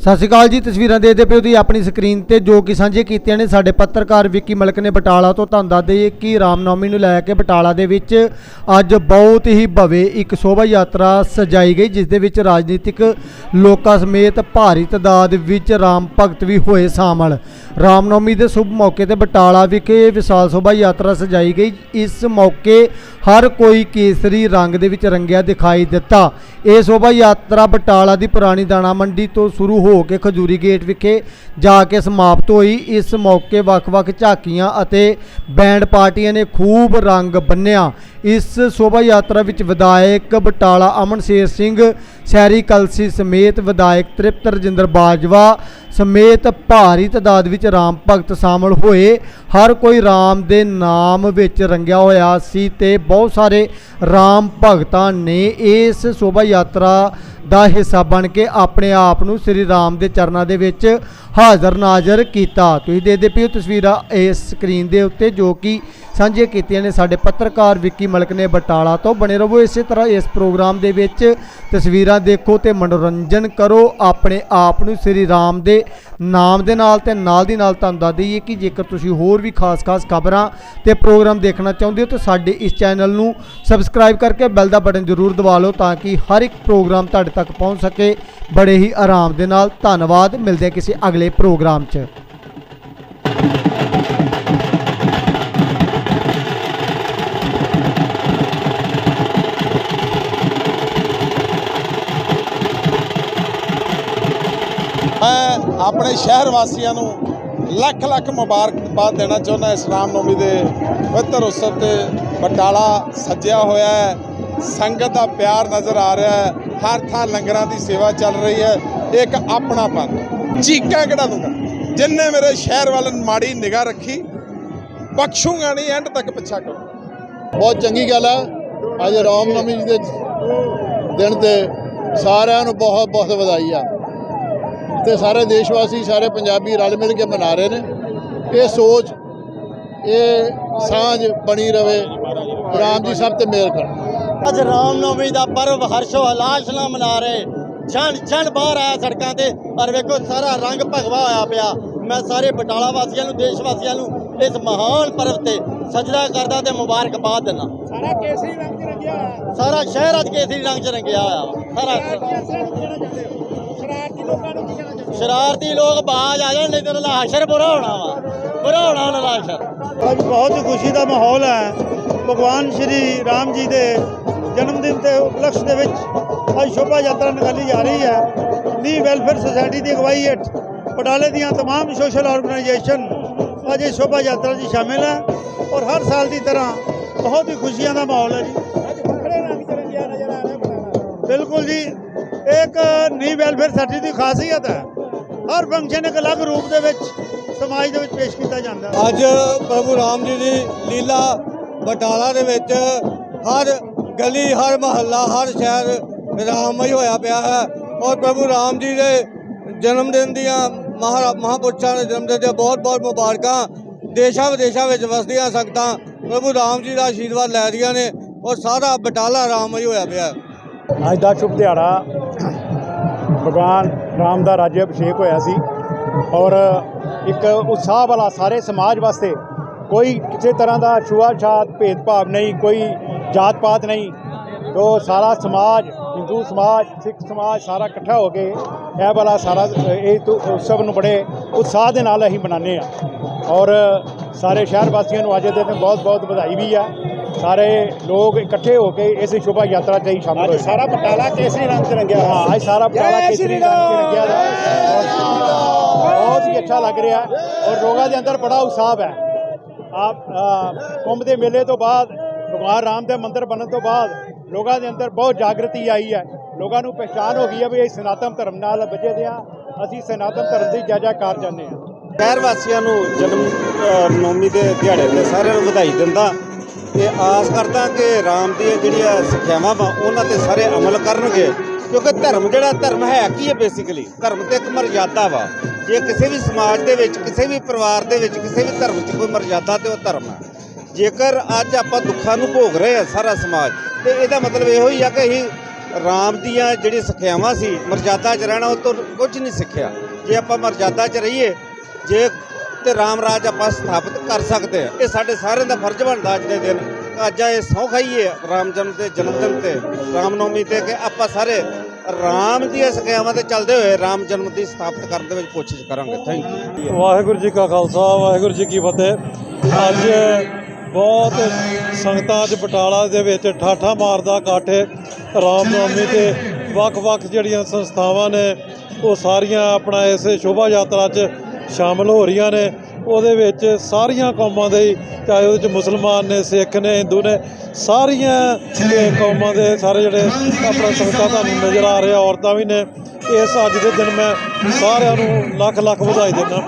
ਸਤਿ ਸ਼੍ਰੀ ਅਕਾਲ ਜੀ, ਤਸਵੀਰਾਂ ਦੇਖਦੇ ਪਿਓ ਤੁਸੀਂ ਆਪਣੀ ਸਕਰੀਨ ਤੇ ਜੋ ਕਿ ਸਾਂਝੇ ਕੀਤੀਆਂ ਨੇ ਸਾਡੇ ਪੱਤਰਕਾਰ ਵਿੱਕੀ ਮਲਕ ਨੇ ਬਟਾਲਾ ਤੋਂ ਤੁਹਾਨੂੰ ਦੱਸ ਦਈਏ ਕਿ ਰਾਮਨੌਮੀ ਨੂੰ ਲੈ ਕੇ ਬਟਾਲਾ ਦੇ ਵਿੱਚ ਅੱਜ ਬਹੁਤ ਹੀ ਭਵੇ ਇੱਕ ਸ਼ੋਭਾ ਯਾਤਰਾ ਸਜਾਈ ਗਈ, ਜਿਸ ਦੇ ਵਿੱਚ ਰਾਜਨੀਤਿਕ ਲੋਕਾਂ ਸਮੇਤ ਭਾਰੀ ਤਾਦਾਦ ਵਿੱਚ ਰਾਮ ਭਗਤ ਵੀ ਹੋਏ ਸ਼ਾਮਲ। ਰਾਮਨੌਮੀ ਦੇ ਸ਼ੁਭ ਮੌਕੇ ਤੇ ਬਟਾਲਾ ਵਿਖੇ ਵਿਸ਼ਾਲ ਸ਼ੋਭਾ ਯਾਤਰਾ ਸਜਾਈ ਗਈ, ਇਸ ਮੌਕੇ ਹਰ ਕੋਈ ਕੇਸਰੀ ਰੰਗ ਦੇ ਵਿੱਚ ਰੰਗਿਆ ਦਿਖਾਈ ਦਿੱਤਾ। ਇਹ ਸ਼ੋਭਾ ਯਾਤਰਾ ਬਟਾਲਾ ਦੀ ਪੁਰਾਣੀ ਦਾਣਾ ਮੰਡੀ ਤੋਂ ਸ਼ੁਰੂ ਹੋ ਹੋ ਕੇ ਖਜੂਰੀ ਗੇਟ ਵਿਖੇ ਜਾ ਕੇ ਸਮਾਪਤ ਹੋਈ। ਇਸ ਮੌਕੇ ਵੱਖ-ਵੱਖ ਝਾਕੀਆਂ ਅਤੇ ਬੈਂਡ ਪਾਰਟੀਆਂ ਨੇ ਖੂਬ ਰੰਗ ਬੰਨਿਆ। ਇਸ ਸ਼ੋਭਾ ਯਾਤਰਾ ਵਿੱਚ ਵਿਧਾਇਕ ਬਟਾਲਾ ਅਮਨ ਸ਼ੇਰ ਸਿੰਘ, ਸ਼ਹਿਰੀ ਕਲਸੀ ਸਮੇਤ ਵਿਧਾਇਕ ਤ੍ਰਿਪਤ ਰਜਿੰਦਰ ਬਾਜਵਾ ਸਮੇਤ ਭਾਰੀ ਤਾਦਾਦ ਵਿੱਚ ਰਾਮ ਭਗਤ ਸ਼ਾਮਲ ਹੋਏ। ਹਰ ਕੋਈ ਰਾਮ ਦੇ ਨਾਮ ਵਿੱਚ ਰੰਗਿਆ ਹੋਇਆ ਸੀ ਤੇ ਬਹੁਤ ਸਾਰੇ ਰਾਮ ਭਗਤਾਂ ਨੇ ਇਸ ਸ਼ੋਭਾ ਯਾਤਰਾ ਦਾ ਹਿੱਸਾ ਬਣ ਕੇ ਆਪਣੇ ਆਪ ਨੂੰ ਸ੍ਰੀ ਰਾਮ ਦੇ ਚਰਨਾਂ ਦੇ ਵਿੱਚ ਹਾਜ਼ਰ ਨਾਜ਼ਰ ਕੀਤਾ। ਤੁਸੀਂ ਦੇਖਦੇ ਪਿਓ ਤਸਵੀਰਾਂ ਇਸ ਸਕਰੀਨ ਦੇ ਉੱਤੇ ਜੋ ਕਿ ਸਾਂਝੀਆਂ ਕੀਤੀਆਂ ਨੇ ਸਾਡੇ ਪੱਤਰਕਾਰ ਵਿੱਕੀ ਮਲਕ ਨੇ ਬਟਾਲਾ ਤੋਂ। ਬਣੇ ਰਹੋ ਇਸੇ ਤਰ੍ਹਾਂ ਇਸ ਪ੍ਰੋਗਰਾਮ ਦੇ ਵਿੱਚ। ਤਸਵੀਰਾਂ ਦੇਖੋ ਤੇ ਮਨੋਰੰਜਨ ਕਰੋ। ਆਪਣੇ ਆਪ ਨੂੰ ਸ੍ਰੀ ਰਾਮ ਦੇ ਨਾਮ ਦੇ ਨਾਲ ਤੇ ਨਾਲ ਦੀ ਨਾਲ ਤੁਹਾਨੂੰ ਦੱਸ ਦਈਏ ਕਿ ਜੇਕਰ ਤੁਸੀਂ ਹੋਰ ਵੀ ਖਾਸ-ਖਾਸ ਖਬਰਾਂ ਤੇ ਪ੍ਰੋਗਰਾਮ ਦੇਖਣਾ ਚਾਹੁੰਦੇ ਹੋ ਤਾਂ ਸਾਡੇ ਇਸ ਚੈਨਲ ਨੂੰ ਸਬਸਕ੍ਰਾਈਬ ਕਰਕੇ ਬੈਲ ਦਾ ਬਟਨ ਜ਼ਰੂਰ ਦਬਾ ਲਓ ਤਾਂ ਕਿ ਹਰ ਇੱਕ ਪ੍ਰੋਗਰਾਮ ਤੁਹਾਡੇ ਤੱਕ ਪਹੁੰਚ ਸਕੇ। ਬੜੇ ਹੀ ਆਰਾਮ ਦੇ ਨਾਲ। ਧੰਨਵਾਦ। ਮਿਲਦੇ ਹਾਂ ਕਿਸੇ ਅਗਲੇ ਪ੍ਰੋਗਰਾਮ 'ਚ। ਆਪਣੇ ਸ਼ਹਿਰ ਵਾਸੀਆਂ ਨੂੰ ਲੱਖ ਲੱਖ ਮੁਬਾਰਕਬਾਦ ਦੇਣਾ ਚਾਹੁੰਦਾ ਇਸ ਰਾਮਨੌਮੀ ਦੇ ਪਵਿੱਤਰ ਉਤਸਵ ਤੇ। ਬਟਾਲਾ ਸੱਜਿਆ ਹੋਇਆ ਹੈ। ਸੰਗਤ ਦਾ ਪਿਆਰ ਨਜ਼ਰ ਆ ਰਿਹਾ ਹੈ। ਹਰ ਥਾਂ ਲੰਗਰਾਂ ਦੀ ਸੇਵਾ ਚੱਲ ਰਹੀ ਹੈ। ਇਹ ਇੱਕ ਆਪਣਾਪਨ ਚੀਕਾਂ ਕਿਹੜਾ ਦੂੰਗਾ? ਜਿੰਨੇ ਮੇਰੇ ਸ਼ਹਿਰ ਵੱਲ ਮਾੜੀ ਨਿਗਾਹ ਰੱਖੀ, ਬਖਸ਼ੂਗਾ ਨਹੀਂ ਐਂਡ ਤੱਕ ਪਿੱਛਾ ਕਰੋ। ਬਹੁਤ ਚੰਗੀ ਗੱਲ ਹੈ ਅੱਜ ਰਾਮਨਵਮੀ ਜੀ ਦੇ ਦਿਨ ਤੇ ਸਾਰਿਆਂ ਨੂੰ ਬਹੁਤ ਬਹੁਤ ਵਧਾਈ ਆ। ਤੇ ਸਾਰੇ ਦੇਸ਼ ਵਾਸੀ ਸਾਰੇ ਪੰਜਾਬੀ ਰਲ ਮਿਲ ਕੇ ਮਨਾ ਰਹੇ ਨੇ। ਇਹ ਸੋਚ ਇਹ ਸਾਂਝ ਬਣੀ ਰਵੇ। ਰਾਮ ਜੀ ਸਭ ਤੇ ਮਿਹਰ ਕਰਨ। ਅੱਜ ਰਾਮਨੌਮੀ ਦਾ ਪਰਵ ਹਰਸ਼ੋ ਹਲਾਸ਼ ਨਾਲ ਮਨਾ ਰਹੇ। ਜਨ ਜਨ ਬਾਹਰ ਆਇਆ ਸੜਕਾਂ ਤੇ ਔਰ ਵੇਖੋ ਸਾਰਾ ਰੰਗ ਭਗਵਾ ਹੋਇਆ ਪਿਆ। ਮੈਂ ਸਾਰੇ ਬਟਾਲਾ ਵਾਸੀਆਂ ਨੂੰ ਦੇਸ਼ ਵਾਸੀਆਂ ਨੂੰ ਇਸ ਮਹਾਨ ਪਰਵ ਤੇ ਸਜਦਾ ਕਰਦਾ ਤੇ ਮੁਬਾਰਕਬਾਦ ਦਿੰਦਾ। ਸਾਰਾ ਕੇਸਰੀ ਰੰਗ ਚ ਰੰਗਿਆ ਹੋਇਆ ਸਾਰਾ ਸ਼ਹਿਰ ਅੱਜ ਕੇਸਰੀ ਰੰਗ 'ਚ ਰੰਗਿਆ ਹੋਇਆ ਵਾ। ਸਾਰਾ ਸ਼ਰਾਰਤੀ ਲੋਕਾਂ ਨੂੰ ਕੀ ਕਹਿਣਾ ਚਾਹੁੰਦੇ ਸ਼ਰਾਰਤੀ ਲੋਕ ਬਾਜ ਆ ਜਾਣ ਨਹੀਂ ਤੇ ਉਹਨਾਂ ਦਾ ਹਸ਼ਰ ਬੁਰਾ ਹੋਣਾ ਵਾ ਬੁਰਾ ਹੋਣਾ ਉਹਨਾਂ ਦਾ ਹਸ਼ਰ ਅੱਜ ਬਹੁਤ ਹੀ ਖੁਸ਼ੀ ਦਾ ਮਾਹੌਲ ਹੈ ਭਗਵਾਨ ਸ਼੍ਰੀ ਰਾਮ ਜੀ ਦੇ ਜਨਮ ਦਿਨ ਦੇ ਉਪਲਕਸ਼ ਦੇ ਵਿੱਚ ਅੱਜ ਸ਼ੋਭਾ ਯਾਤਰਾ ਨਿਕਾਲੀ ਜਾ ਰਹੀ ਹੈ ਨੀ ਵੈਲਫੇਅਰ ਸੁਸਾਇਟੀ ਦੀ ਅਗਵਾਈ ਹੇਠ ਪਟਾਲੇ ਦੀਆਂ तमाम ਸੋਸ਼ਲ ਆਰਗੇਨਾਈਜੇਸ਼ਨ ਅੱਜ ਇਸ ਸ਼ੋਭਾ ਯਾਤਰਾ 'ਚ ਸ਼ਾਮਿਲ ਹੈ ਔਰ ਹਰ ਸਾਲ ਦੀ ਤਰ੍ਹਾਂ ਬਹੁਤ ਹੀ ਖੁਸ਼ੀਆਂ ਦਾ ਮਾਹੌਲ ਹੈ ਜੀ ਰਿਹਾ ਬਿਲਕੁਲ ਜੀ। ਇੱਕ ਨੀ ਵੈਲਫੇਅਰ ਸੁਸਾਇਟੀ ਦੀ ਖਾਸੀਅਤ ਹੈ। ਹਰ ਫੰਕਸ਼ਨ ਇੱਕ ਅਲੱਗ ਰੂਪ ਦੇ ਵਿੱਚ ਸਮਾਜ ਦੇ ਵਿੱਚ ਪੇਸ਼ ਕੀਤਾ ਜਾਂਦਾ ਅੱਜ ਪ੍ਰਭੂ ਰਾਮ ਜੀ ਦੀ ਲੀਲਾ ਬਟਾਲਾ ਦੇ ਵਿੱਚ ਹਰ ਗਲੀ, ਹਰ ਮਹੱਲਾ, ਹਰ ਸ਼ਹਿਰ ਰਾਮਮਈ ਹੋਇਆ ਪਿਆ ਹੈ ਔਰ ਪ੍ਰਭੂ ਰਾਮ ਜੀ ਦੇ ਜਨਮ ਦਿਨ ਦੀਆਂ ਮਹਾ, ਮਹਾਪੁਰਸ਼ਾਂ ਦੇ ਜਨਮ ਦਿਨ ਦੀਆਂ ਬਹੁਤ ਬਹੁਤ ਮੁਬਾਰਕਾਂ ਦੇਸ਼ਾਂ ਵਿਦੇਸ਼ਾਂ ਵਿੱਚ ਵਸਦੀਆਂ ਸੰਗਤਾਂ ਪ੍ਰਭੂ ਰਾਮ ਜੀ ਦਾ ਆਸ਼ੀਰਵਾਦ ਲੈ ਰਹੀਆਂ ਨੇ ਔਰ ਸਾਰਾ ਬਟਾਲਾ ਰਾਮਮਈ ਹੋਇਆ ਪਿਆ ਹੈ। ਅੱਜ ਦਾ ਸ਼ੁਭ ਦਿਹਾੜਾ ਭਗਵਾਨ ਰਾਮ ਦਾ ਰਾਜ ਅਭਿਸ਼ੇਕ ਹੋਇਆ ਸੀ ਔਰ ਇੱਕ ਉਤਸ਼ਾਹ ਵਾਲਾ ਸਾਰੇ ਸਮਾਜ ਵਾਸਤੇ ਕੋਈ ਕਿਸੇ ਤਰ੍ਹਾਂ ਦਾ ਛੂਆ-ਛਾਤ, ਭੇਦਭਾਵ ਨਹੀਂ, ਕੋਈ ਜਾਤ ਪਾਤ ਨਹੀਂ। ਤੋ ਸਾਰਾ ਸਮਾਜ, ਹਿੰਦੂ ਸਮਾਜ, ਸਿੱਖ ਸਮਾਜ ਸਾਰਾ ਇਕੱਠਾ ਹੋ ਕੇ ਇਹ ਵਾਲਾ ਸਾਰਾ, ਇਹ ਤੋਂ, ਉਤਸਵ ਨੂੰ ਬੜੇ ਉਤਸ਼ਾਹ ਦੇ ਨਾਲ ਅਸੀਂ ਮਨਾਉਂਦੇ ਆ ਔਰ ਸਾਰੇ ਸ਼ਹਿਰ ਵਾਸੀਆਂ ਨੂੰ ਅੱਜ ਦੇ ਦਿਨ ਬਹੁਤ ਬਹੁਤ ਵਧਾਈ ਵੀ ਆ। ਸਾਰੇ ਲੋਕ ਇਕੱਠੇ ਹੋ ਕੇ ਇਸ ਸ਼ੋਭਾ ਯਾਤਰਾ 'ਚ ਹੀ ਸ਼ਾਮਲ ਹੋਏ। ਸਾਰਾ ਬਟਾਲਾ ਕੇਸਰੀ ਰੰਗ 'ਚ ਰੰਗਿਆ ਹਾਂ ਅੱਜ ਸਾਰਾ ਬਟਾਲਾ ਕੇਸਰੀ ਰੰਗ 'ਚ ਰੰਗਿਆ ਦਾ ਬਹੁਤ ਹੀ ਅੱਛਾ ਲੱਗ ਰਿਹਾ। ਔਰ ਲੋਕਾਂ ਦੇ ਅੰਦਰ ਬੜਾ ਉਤਸ਼ਾਹ ਹੈ। ਆਪ ਕੁੰਭ ਦੇ ਮੇਲੇ ਤੋਂ ਬਾਅਦ ਭਗਵਾਨ ਰਾਮ ਦੇ ਮੰਦਿਰ ਬਣਨ ਤੋਂ ਬਾਅਦ ਲੋਕਾਂ ਦੇ ਅੰਦਰ ਬਹੁਤ ਜਾਗਰਤੀ ਆਈ ਹੈ। ਲੋਕਾਂ ਨੂੰ ਪਛਾਣ ਹੋ ਗਈ ਹੈ ਵੀ ਇਹ ਸਨਾਤਨ ਧਰਮ ਨਾਲ ਬੱਝੇ ਦੇ ਆ ਅਸੀਂ ਸਨਾਤਨ ਧਰਮ ਦੀ ਜੈ ਜੈਕਾਰ ਚਾਹੁੰਦੇ ਹਾਂ। ਸ਼ਹਿਰ ਵਾਸੀਆਂ ਨੂੰ ਜਨਮ ਨੌਮੀ ਦੇ ਦਿਹਾੜੇ ਤੇ ਸਾਰਿਆਂ ਨੂੰ ਵਧਾਈ ਦਿੰਦਾ। ਤੇ ਆਸ ਕਰਦਾ ਕਿ ਰਾਮ ਦੀਆਂ ਜਿਹੜੀਆਂ ਸਿੱਖਿਆਵਾਂ ਵਾ, ਉਹਨਾਂ ਤੇ ਸਾਰੇ ਅਮਲ ਕਰਨਗੇ। ਕਿਉਂਕਿ ਧਰਮ ਜਿਹੜਾ, ਧਰਮ ਹੈ ਕੀ ਹੈ ਬੇਸਿਕਲੀ ਧਰਮ ਤੇ ਇੱਕ ਮਰਜ਼ਾਦਾ ਵਾ। ਜੇ ਕਿਸੇ ਵੀ ਸਮਾਜ ਦੇ ਵਿੱਚ, ਕਿਸੇ ਵੀ ਪਰਿਵਾਰ ਦੇ ਵਿੱਚ, ਕਿਸੇ ਵੀ ਧਰਮ 'ਚ ਕੋਈ ਮਰਜ਼ਾਦਾ ਤੇ ਉਹ ਧਰਮ ਹੈ। ਜੇਕਰ ਅੱਜ ਆਪਾਂ ਦੁੱਖਾਂ ਨੂੰ ਭੋਗ ਰਹੇ ਆ ਸਾਰਾ ਸਮਾਜ, ਤੇ ਇਹਦਾ ਮਤਲਬ ਇਹੋ ਹੀ ਆ ਕਿ ਅਸੀਂ ਰਾਮ ਦੀਆਂ ਜਿਹੜੀ ਸਿੱਖਿਆਵਾਂ ਸੀ, ਮਰਜ਼ਾਦਾ 'ਚ ਰਹਿਣਾ, ਉਹ ਤੋਂ ਕੁਝ ਨਹੀਂ ਸਿੱਖਿਆ। ਜੇ ਆਪਾਂ ਮਰਜ਼ਾਦਾ 'ਚ ਰਹੀਏ, ਜੇ ਤੇ ਰਾਮ ਰਾਜ ਆਪਾਂ ਸਥਾਪਿਤ ਕਰ ਸਕਦੇ ਆ ਇਹ ਸਾਡੇ ਸਾਰਿਆਂ ਦਾ ਫਰਜ਼ ਬਣਦਾ ਅੱਜ ਦੇ ਦਿਨ। ਅੱਜ ਇਹ ਸਹੁੰ ਖਾਈਏ ਰਾਮ ਜਨਮ ਦੇ ਜਨਮ ਦਿਨ ਤੇ ਰਾਮ ਨੌਮੀ ਤੇ ਕਿ ਆਪਾਂ ਸਾਰੇ ਰਾਮ ਦੀਆਂ ਸਿੱਖਿਆਵਾਂ ਤੇ ਚੱਲਦੇ ਹੋਏ ਰਾਮ ਜਨਮ ਦੀ ਸਥਾਪਿਤ ਕਰਨ ਦੇ ਵਿੱਚ ਕੋਸ਼ਿਸ਼ ਕਰਾਂਗੇ। ਥੈਂਕ ਯੂ ਵਾਹਿਗੁਰੂ ਜੀ ਕਾ ਖਾਲਸਾ, ਵਾਹਿਗੁਰੂ ਜੀ ਕੀ ਫਤਿਹ। ਅੱਜ ਬਹੁਤ ਸੰਗਤਾਂ ਅੱਜ ਬਟਾਲਾ ਦੇ ਵਿੱਚ ਠਾਠਾ ਮਾਰਦਾ ਰਾਮ ਨੌਮੀ ਤੇ ਵੱਖ-ਵੱਖ ਜਿਹੜੀਆਂ ਸੰਸਥਾਵਾਂ ਨੇ, ਉਹ ਸਾਰੀਆਂ ਆਪਣਾ ਇਸ ਸ਼ੋਭਾ ਯਾਤਰਾ 'ਚ ਸ਼ਾਮਲ ਹੋ ਰਹੀਆਂ ਨੇ। ਉਹਦੇ ਵਿੱਚ ਸਾਰੀਆਂ ਕੌਮਾਂ ਦੇ ਚਾਹੇ ਉਹਦੇ 'ਚ ਮੁਸਲਮਾਨ ਨੇ, ਸਿੱਖ ਨੇ, ਹਿੰਦੂ ਨੇ, ਸਾਰੀਆਂ ਕੌਮਾਂ ਦੇ ਸਾਰੇ ਜਿਹੜੇ ਆਪਣਾ ਸੰਗਤਾਂ ਤੁਹਾਨੂੰ ਨਜ਼ਰ ਆ ਰਿਹਾ ਔਰਤਾਂ ਵੀ ਨੇ। ਇਸ ਅੱਜ ਦੇ ਦਿਨ ਮੈਂ ਸਾਰਿਆਂ ਨੂੰ ਲੱਖ ਲੱਖ ਵਧਾਈ ਦਿੰਦਾ।